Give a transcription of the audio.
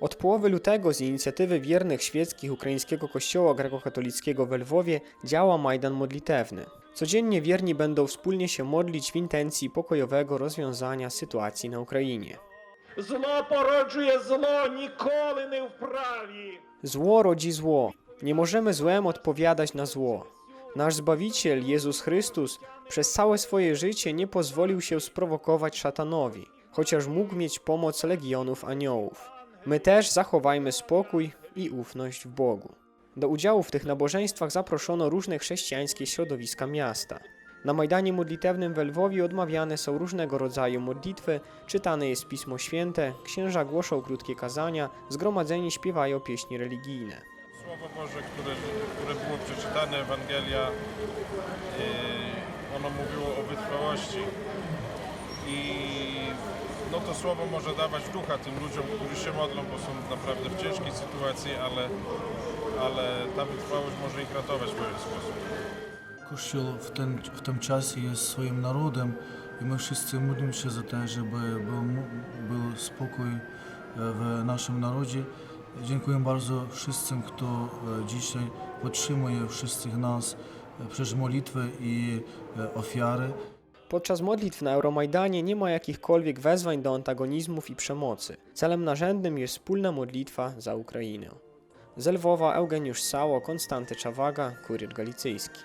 Od połowy lutego z inicjatywy wiernych świeckich Ukraińskiego Kościoła Grekokatolickiego we Lwowie działa Majdan Modlitewny. Codziennie wierni będą wspólnie się modlić w intencji pokojowego rozwiązania sytuacji na Ukrainie. Zło porodzuje zło, nikoly nie wprawi. Zło rodzi zło. Nie możemy złem odpowiadać na zło. Nasz Zbawiciel, Jezus Chrystus, przez całe swoje życie nie pozwolił się sprowokować szatanowi, chociaż mógł mieć pomoc legionów aniołów. My też zachowajmy spokój i ufność w Bogu. Do udziału w tych nabożeństwach zaproszono różne chrześcijańskie środowiska miasta. Na Majdanie Modlitewnym w Lwowie odmawiane są różnego rodzaju modlitwy, czytane jest Pismo Święte, księża głoszą krótkie kazania, zgromadzeni śpiewają pieśni religijne. Słowo Boże, które, które było przeczytane, Ewangelia, yy, ono mówiło o wytrwałości i to słowo może dawać ducha tym ludziom, którzy się modlą, bo są naprawdę w ciężkiej sytuacji, ale, ale ta wytrwałość może ich ratować w pewien sposób. Kościół w tym, w tym czasie jest swoim narodem i my wszyscy modlimy się za to, żeby był, był spokój e, w naszym narodzie. Dziękuję bardzo wszystkim, kto e, dzisiaj podtrzymuje wszystkich nas e, przez modlitwy i ofiary. Podczas modlitw na Euromajdanie nie ma jakichkolwiek wezwań do antagonizmów i przemocy. Celem narzędnym jest wspólna modlitwa za Ukrainę. Z Lwowa Eugeniusz Sało, Konstanty Czawaga, Kurier Galicyjski.